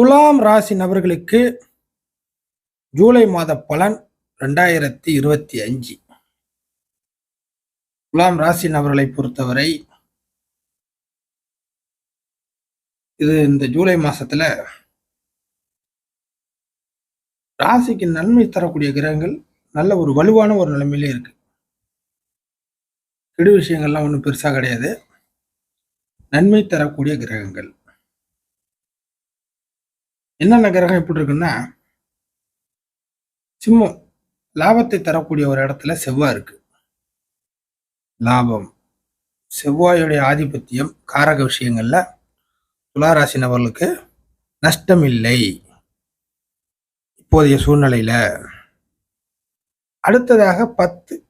துலாம் ராசி நபர்களுக்கு ஜூலை மாத பலன் ரெண்டாயிரத்தி இருபத்தி அஞ்சு. துலாம் ராசி நபர்களை பொறுத்தவரை இது இந்த ஜூலை மாசத்துல ராசிக்கு நன்மை தரக்கூடிய கிரகங்கள் நல்ல ஒரு வலுவான ஒரு நிலைமையிலே இருக்கு. கெடு விஷயங்கள்லாம் ஒன்றும் பெருசாக கிடையாது. நன்மை தரக்கூடிய கிரகங்கள். என்னென்ன கிரகம் எப்படி இருக்குன்னா சிம்மம் லாபத்தை தரக்கூடிய ஒரு இடத்துல செவ்வாய் இருக்கு. லாபம். செவ்வாயுடைய ஆதிபத்தியம் காரக விஷயங்கள்ல துளாராசி நபர்களுக்கு நஷ்டம் இல்லை இப்போதைய சூழ்நிலையில. அடுத்ததாக பத்து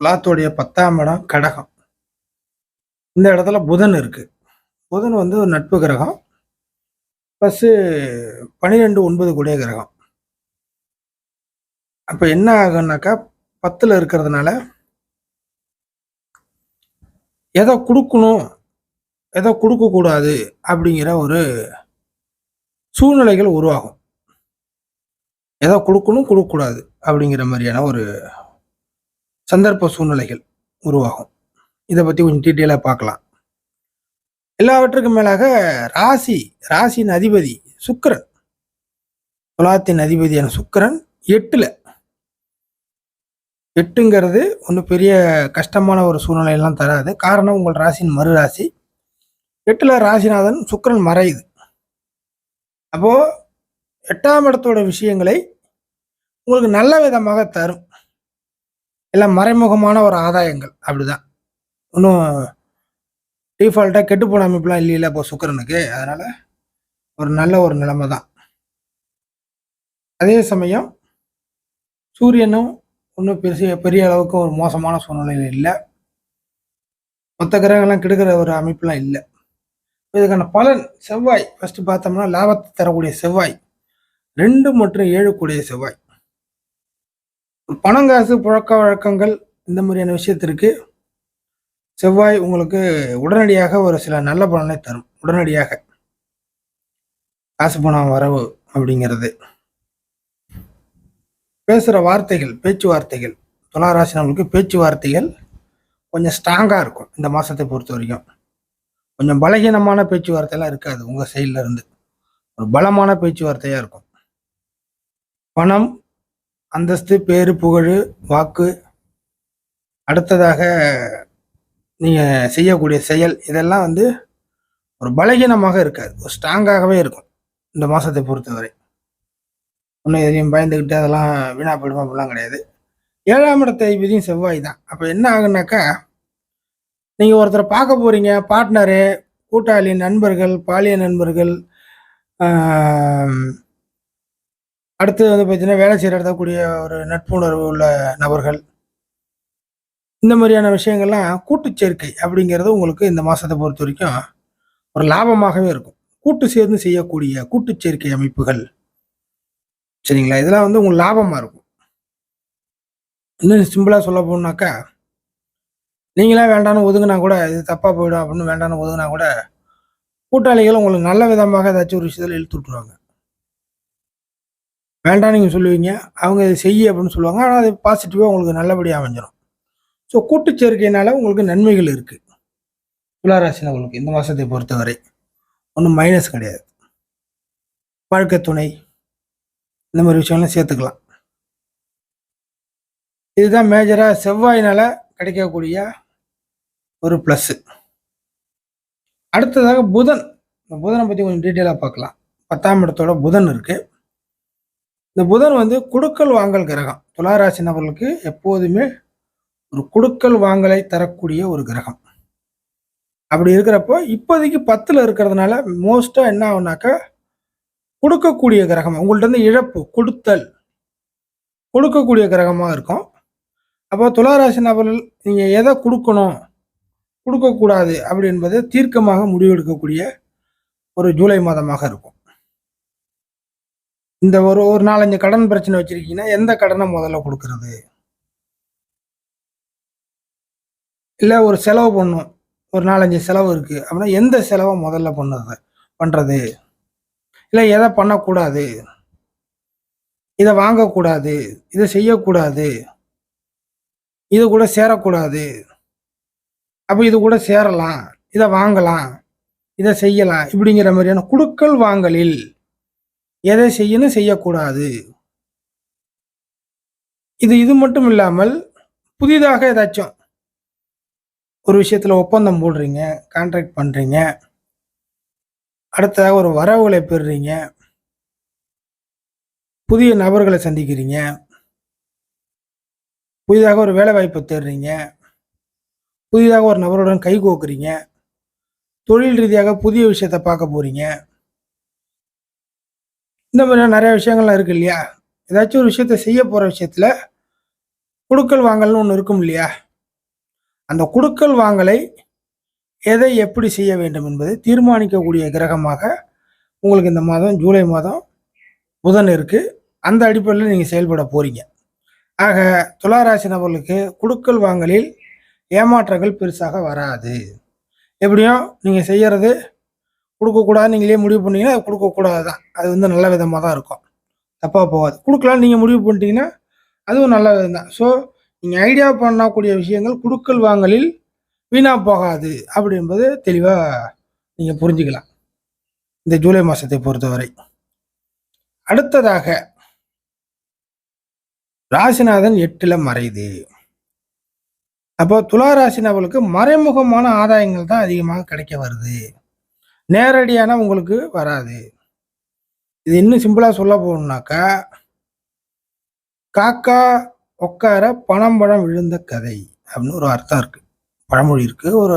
துலாத்துடைய பத்தாம் இடம் கடகம். இந்த இடத்துல புதன் இருக்கு. புதன் வந்து ஒரு நட்பு கிரகம். ப்ளஸ்ஸு பன்னிரெண்டு ஒன்பது கூடிய கிரகம். அப்போ என்ன ஆகும்னாக்கா பத்தில் இருக்கிறதுனால எதை கொடுக்கணும் எதை கொடுக்கக்கூடாது அப்படிங்கிற ஒரு சூழ்நிலைகள் உருவாகும். எதை கொடுக்கணும் கொடுக்கக்கூடாது அப்படிங்கிற மாதிரியான ஒரு சந்தர்ப்ப சூழ்நிலைகள் உருவாகும். இதை பற்றி கொஞ்சம் டீட்டெயிலாக பார்க்கலாம். எல்லாவற்றுக்கும் மேலாக ராசி ராசியின் அதிபதி சுக்கிரன். துலாத்தின் அதிபதியான சுக்கிரன் எட்டில். எட்டுங்கிறது ஒன்றும் பெரிய கஷ்டமான ஒரு சூழ்நிலையெல்லாம் தராது. காரணம் உங்கள் ராசியின் மறு ராசி. எட்டில் ராசிநாதன் சுக்கரன் மறையுது. அப்போது எட்டாம் இடத்தோட விஷயங்களை உங்களுக்கு நல்ல விதமாக தரும். எல்லாம் மறைமுகமான ஒரு ஆதாயங்கள். அப்படிதான். இன்னும் டிஃபால்ட்டாக கெட்டு போன அமைப்புலாம் இல்லையில இப்போ சுக்கரனுக்கு. அதனால் ஒரு நல்ல ஒரு நிலைமை தான். அதே சமயம் சூரியனும் ஒன்றும் பெருசிய பெரிய அளவுக்கு ஒரு மோசமான சூழ்நிலையில் இல்லை. மொத்த கிரகங்கள்லாம் கெடுக்கிற ஒரு அமைப்புலாம் இல்லை. இதுக்கான பலன் செவ்வாய். ஃபஸ்ட்டு பார்த்தோம்னா லாபத்தை தரக்கூடிய செவ்வாய். ரெண்டு மற்றும் ஏழு கூடிய செவ்வாய். பணம் காசு புழக்க வழக்கங்கள் இந்த மாதிரியான விஷயத்திற்கு செவ்வாய் உங்களுக்கு உடனடியாக ஒரு சில நல்ல பலனை தரும். உடனடியாக. காசு பணம் வரவு அப்படிங்கிறது. பேசுகிற வார்த்தைகள் பேச்சுவார்த்தைகள் துளாராசி நம்மளுக்கு பேச்சுவார்த்தைகள் கொஞ்சம் ஸ்ட்ராங்காக இருக்கும் இந்த மாதத்தை பொறுத்த வரைக்கும். கொஞ்சம் பலகீனமான பேச்சுவார்த்தைலாம் இருக்காது உங்கள் சைடில் இருந்து. ஒரு பலமான பேச்சுவார்த்தையாக இருக்கும். பணம் அந்தஸ்து பேரு புகழ் வாக்கு அடுத்ததாக நீங்கள் செய்யக்கூடிய செயல் இதெல்லாம் வந்து ஒரு பலகீனமாக இருக்காது. ஒரு ஸ்ட்ராங்காகவே இருக்கும் இந்த மாதத்தை பொறுத்தவரை. ஒன்றும் எதையும் பயந்துக்கிட்டு அதெல்லாம் வீணாக போயிடுமா அப்படிலாம் கிடையாது. ஏழாம் இடத்தை விதியும் செவ்வாய் தான். அப்போ என்ன ஆகுனாக்கா நீங்கள் ஒருத்தரை பார்க்க போகிறீங்க பார்ட்னரு கூட்டாளி நண்பர்கள் பாலிய நண்பர்கள் அடுத்து வந்து பார்த்தீங்கன்னா வேலை செய்கிற இடத்துல கூடிய ஒரு நட்புணர்வு உள்ள நபர்கள் இந்த மாதிரியான விஷயங்கள்லாம் கூட்டு சேர்க்கை அப்படிங்கிறது உங்களுக்கு இந்த மாதத்தை பொறுத்த வரைக்கும் ஒரு லாபமாகவே இருக்கும். கூட்டு சேர்ந்து செய்யக்கூடிய கூட்டு சேர்க்கை அமைப்புகள். சரிங்களா? இதெல்லாம் வந்து உங்களுக்கு லாபமாக இருக்கும். இன்னும் சிம்பிளாக சொல்ல போனாக்கா நீங்களாம் வேண்டாம்னு ஒதுங்கினா கூட இது தப்பாக போயிடும் அப்படின்னு வேண்டாம்னு ஒதுங்கினா கூட கூட்டாளிகள் உங்களுக்கு நல்ல விதமாக ஏதாச்சும் ஒரு விஷயத்தில் இழுத்து விட்டுருவாங்க. வேண்டாம் நீங்கள் சொல்லுவீங்க. அவங்க இதை செய்ய அப்படின்னு சொல்லுவாங்க. ஆனால் அது பாசிட்டிவாக உங்களுக்கு நல்லபடியாக அமைஞ்சிடும் ஸோ கூட்டு சேர்க்கையினால உங்களுக்கு நன்மைகள் இருக்குது துளாராசினவங்களுக்கு இந்த மாதத்தை பொறுத்தவரை ஒன்றும் மைனஸ் கிடையாது. வாழ்க்கை துணை இந்த மாதிரி விஷயம்லாம் சேர்த்துக்கலாம். இதுதான் மேஜராக செவ்வாயினால் கிடைக்கக்கூடிய ஒரு ப்ளஸ்ஸு அடுத்ததாக புதன். இந்த புதனை பற்றி கொஞ்சம் டீட்டெயிலாக பார்க்கலாம். பத்தாம் இடத்தோட புதன் இருக்குது இந்த புதன் வந்து குடுக்கல் வாங்கல் கிரகம். துளாராசினவர்களுக்கு எப்போதுமே ஒரு கொடுக்கல் வாங்கலை தரக்கூடிய ஒரு கிரகம். அப்படி இருக்கிறப்போ இப்போதைக்கு பத்தில் இருக்கிறதுனால மோஸ்ட்டாக என்ன ஆகுனாக்கா கொடுக்கக்கூடிய கிரகம் உங்கள்கிட்ட இருந்து இழப்பு கொடுத்தல் கொடுக்கக்கூடிய கிரகமாக இருக்கும். அப்போ துளாராசி நபர்கள் நீங்கள் எதை கொடுக்கணும் கொடுக்கக்கூடாது அப்படி என்பது தீர்க்கமாக முடிவெடுக்கக்கூடிய ஒரு ஜூலை மாதமாக இருக்கும். இந்த ஒரு ஒரு நாலஞ்சு கடன் பிரச்சனை வச்சிருக்கீங்கன்னா எந்த கடனை முதல்ல கொடுக்கறது? இல்லை ஒரு செலவு பண்ணும் ஒரு நாலஞ்சு செலவு இருக்குது அப்படின்னா எந்த செலவை முதல்ல பண்ணுறது பண்ணுறது இல்லை எதை பண்ணக்கூடாது? இதை வாங்கக்கூடாது. இதை செய்யக்கூடாது. இது கூட சேரக்கூடாது. அப்போ இது கூட சேரலாம். இதை வாங்கலாம். இதை செய்யலாம். இப்படிங்கிற மாதிரியான குடுக்கல் வாங்கலில். எதை செய்யணும்? செய்யக்கூடாது. இது இது மட்டும் இல்லாமல் புதிதாக ஏதாச்சும் ஒரு விஷயத்தில் ஒப்பந்தம் போடுறீங்க கான்ட்ராக்ட் பண்ணுறீங்க அடுத்ததாக ஒரு வரவுகளை பெறுறீங்க புதிய நபர்களை சந்திக்கிறீங்க புதிதாக ஒரு வேலை வாய்ப்பை தேடுறீங்க புதிதாக ஒரு நபருடன் கை கோக்குறீங்க தொழில் ரீதியாக புதிய விஷயத்த பார்க்க போகிறீங்க இந்த மாதிரி நிறைய விஷயங்கள்லாம் இருக்குது இல்லையா? ஏதாச்சும் ஒரு விஷயத்த செய்ய போகிற விஷயத்தில் குடுக்கல் வாங்கல்னு ஒன்று இருக்கும் இல்லையா? அந்த குடுக்கல் வாங்கலை. எதை எப்படி செய்ய வேண்டும் என்பதை தீர்மானிக்கக்கூடிய கிரகமாக உங்களுக்கு இந்த மாதம் ஜூலை மாதம் புதன் இருக்குது அந்த அடிப்படையில் நீங்கள் செயல்பட போகிறீங்க ஆக துளாராசி நபர்களுக்கு குடுக்கல் வாங்கலில் ஏமாற்றங்கள் பெருசாக வராது. எப்படியும் நீங்கள் செய்கிறது கொடுக்கக்கூடாது நீங்களே முடிவு பண்ணிங்கன்னா அது கொடுக்கக்கூடாது தான் அது வந்து நல்ல விதமாக தான் இருக்கும். தப்பாக போகாது. கொடுக்கலாம் நீங்கள் முடிவு பண்ணிட்டீங்கன்னா அதுவும் நல்ல விதம் தான் ஸோ நீங்கள் ஐடியா பண்ணக்கூடிய விஷயங்கள் குடுக்கல் வாங்கலில் வீணாக போகாது அப்படி என்பது தெளிவாக நீங்கள் புரிஞ்சுக்கலாம். இந்த ஜூலை மாதத்தை பொறுத்தவரை. அடுத்ததாக ராசிநாதன் எட்டில் மறையுது. அப்போ துலா ராசி நபர்களுக்கு மறைமுகமான ஆதாயங்கள் தான் அதிகமாக கிடைக்க வருது. நேரடியான உங்களுக்கு வராது. இது இன்னும் சிம்பிளாக சொல்ல போகணுன்னாக்கா காக்கா உட்கார பணம் பழம் விழுந்த கதை அப்படின்னு ஒரு அர்த்தம் இருக்குது பழமொழி இருக்குது ஒரு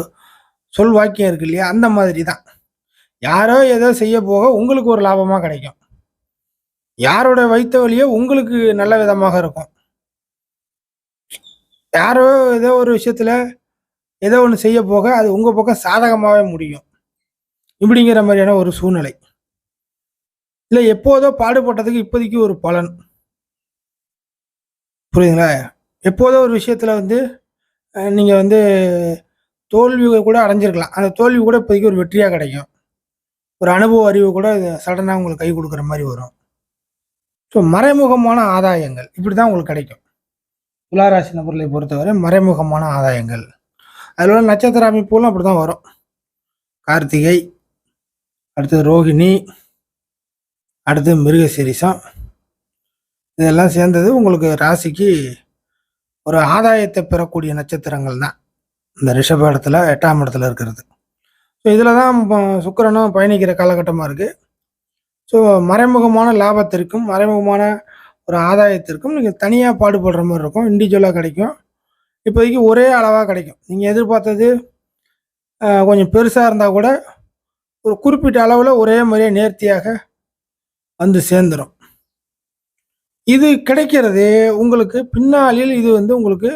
சொல் வாக்கியம் இருக்கு இல்லையா? அந்த மாதிரி தான் யாரோ ஏதோ செய்ய போக உங்களுக்கு ஒரு லாபமாக கிடைக்கும். யாரோட வைத்த வழியோ உங்களுக்கு நல்ல விதமாக இருக்கும். யாரோ ஏதோ ஒரு விஷயத்தில் ஏதோ ஒன்று செய்ய போக அது உங்கள் பக்கம் சாதகமாகவே முடியும். இப்படிங்கிற மாதிரியான ஒரு சூழ்நிலை. இல்லை எப்போதோ பாடுபட்டதுக்கு இப்போதைக்கு ஒரு பலன். புரியுதுங்களா? எப்போதோ ஒரு விஷயத்தில் வந்து நீங்கள் வந்து தோல்வி கூட அடைஞ்சிருக்கலாம். அந்த தோல்வி கூட இப்போதைக்கு ஒரு வெற்றியாக கிடைக்கும். ஒரு அனுபவ அறிவு கூட சடனாக உங்களுக்கு கை கொடுக்குற மாதிரி வரும். ஸோ மறைமுகமான ஆதாயங்கள். இப்படி தான் உங்களுக்கு கிடைக்கும். துளாராசி நபர்களை பொறுத்தவரை மறைமுகமான ஆதாயங்கள். அதில் உள்ள நட்சத்திர அமைப்புகளும் அப்படி தான் வரும். கார்த்திகை அடுத்தது ரோகிணி அடுத்து மிருகசிரிசம். இதெல்லாம் சேர்ந்தது உங்களுக்கு ராசிக்கு ஒரு ஆதாயத்தை பெறக்கூடிய நட்சத்திரங்கள் தான். இந்த ரிஷப இடத்துல எட்டாம் இடத்துல இருக்கிறது. ஸோ இதில் தான் சுக்கரனும் சுக்கிரனும் பயணிக்கிற காலகட்டமாக இருக்குது ஸோ மறைமுகமான லாபத்திற்கும் மறைமுகமான ஒரு ஆதாயத்திற்கும் நீங்கள் தனியாக பாடுபடுற மாதிரி இருக்கும். இண்டிவிஜுவலாக கிடைக்கும். இப்போதைக்கு ஒரே அளவாக கிடைக்கும். நீங்கள் எதிர்பார்த்தது கொஞ்சம் பெருசாக இருந்தால் கூட ஒரு குறிப்பிட்ட அளவில் ஒரே மாதிரியே நேர்த்தியாக வந்து சேர்ந்துடும் இது கிடைக்கிறது உங்களுக்கு பின்னாளில் இது வந்து உங்களுக்கு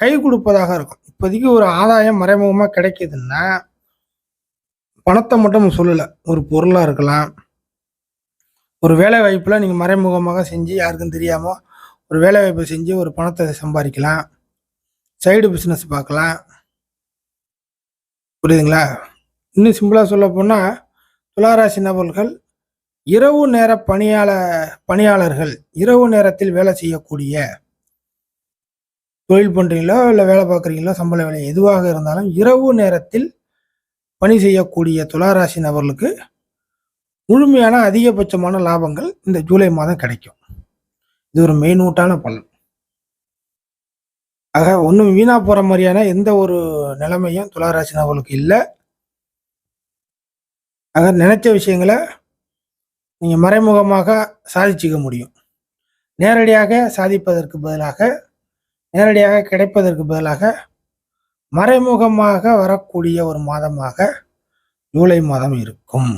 கை கொடுப்பதாக இருக்கும். இப்போதைக்கு ஒரு ஆதாயம் மறைமுகமாக கிடைக்குதுன்னா பணத்தை மட்டும் சொல்லலை. ஒரு பொருளாக இருக்கலாம். ஒரு வேலை வாய்ப்பில் நீங்கள் மறைமுகமாக செஞ்சு யாருக்கும் தெரியாமல் ஒரு வேலை வாய்ப்பை செஞ்சு ஒரு பணத்தை சம்பாதிக்கலாம். சைடு பிஸ்னஸ் பார்க்கலாம். புரியுதுங்களா? இன்னும் சிம்பிளாக சொல்ல போனால் துளாராசி நபர்கள் இரவு நேர பணியாள பணியாளர்கள் இரவு நேரத்தில் வேலை செய்யக்கூடிய தொழில் பண்ணுறீங்களோ இல்லை வேலை பார்க்குறீங்களோ சம்பள வேலை எதுவாக இருந்தாலும் இரவு நேரத்தில் பணி செய்யக்கூடிய துளாராசி நபர்களுக்கு முழுமையான அதிகபட்சமான லாபங்கள் இந்த ஜூலை மாதம் கிடைக்கும். இது ஒரு மெயினூட்டான பலன். ஆக ஒன்றும் வீணா போகிற மாதிரியான எந்த ஒரு நிலைமையும் துளாராசி நபர்களுக்கு இல்லை. ஆக நினைச்ச விஷயங்களை நீங்கள் மறைமுகமாக சாதிச்சுக்க முடியும். நேரடியாக சாதிப்பதற்கு பதிலாக நேரடியாக கிடைப்பதற்கு பதிலாக மறைமுகமாக வரக்கூடிய ஒரு மாதமாக ஜூலை மாதம் இருக்கும்.